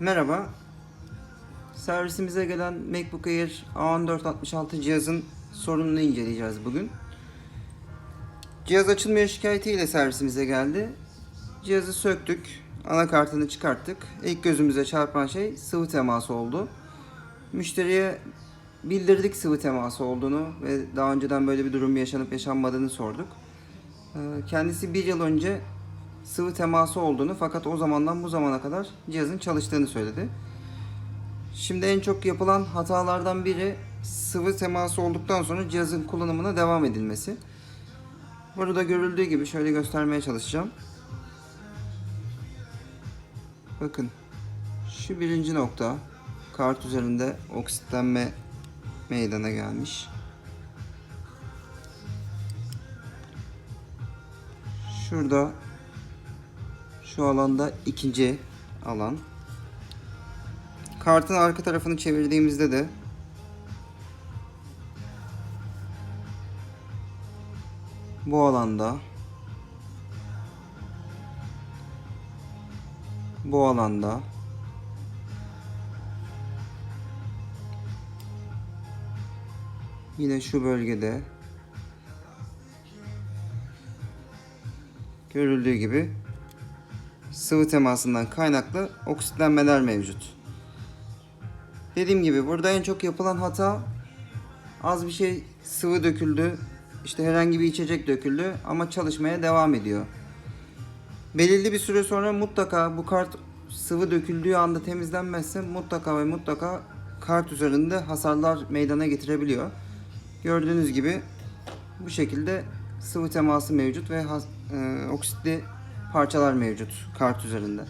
Merhaba. Servisimize gelen MacBook Air A1466 cihazın sorununu inceleyeceğiz bugün. Cihaz açılmıyor şikayetiyle servisimize geldi. Cihazı söktük, anakartını çıkarttık. İlk gözümüze çarpan şey sıvı teması oldu. Müşteriye bildirdik sıvı teması olduğunu ve daha önceden böyle bir durum yaşanıp yaşanmadığını sorduk. Ee, Kendisi bir yıl önce sıvı teması olduğunu fakat o zamandan bu zamana kadar cihazın çalıştığını söyledi. Şimdi en çok yapılan hatalardan biri sıvı teması olduktan sonra cihazın kullanımına devam edilmesi. Burada görüldüğü gibi şöyle göstermeye çalışacağım. Bakın şu birinci nokta kart üzerinde oksitlenme meydana gelmiş. Şurada şu alanda ikinci alan. Kartın arka tarafını çevirdiğimizde de bu alanda bu alanda yine şu bölgede görüldüğü gibi sıvı temasından kaynaklı oksitlenmeler mevcut. Dediğim gibi burada en çok yapılan hata az bir şey sıvı döküldü. işte herhangi bir içecek döküldü ama çalışmaya devam ediyor. Belirli bir süre sonra mutlaka bu kart sıvı döküldüğü anda temizlenmezse mutlaka ve mutlaka kart üzerinde hasarlar meydana getirebiliyor. Gördüğünüz gibi bu şekilde sıvı teması mevcut ve e, oksitli parçalar mevcut kart üzerinde.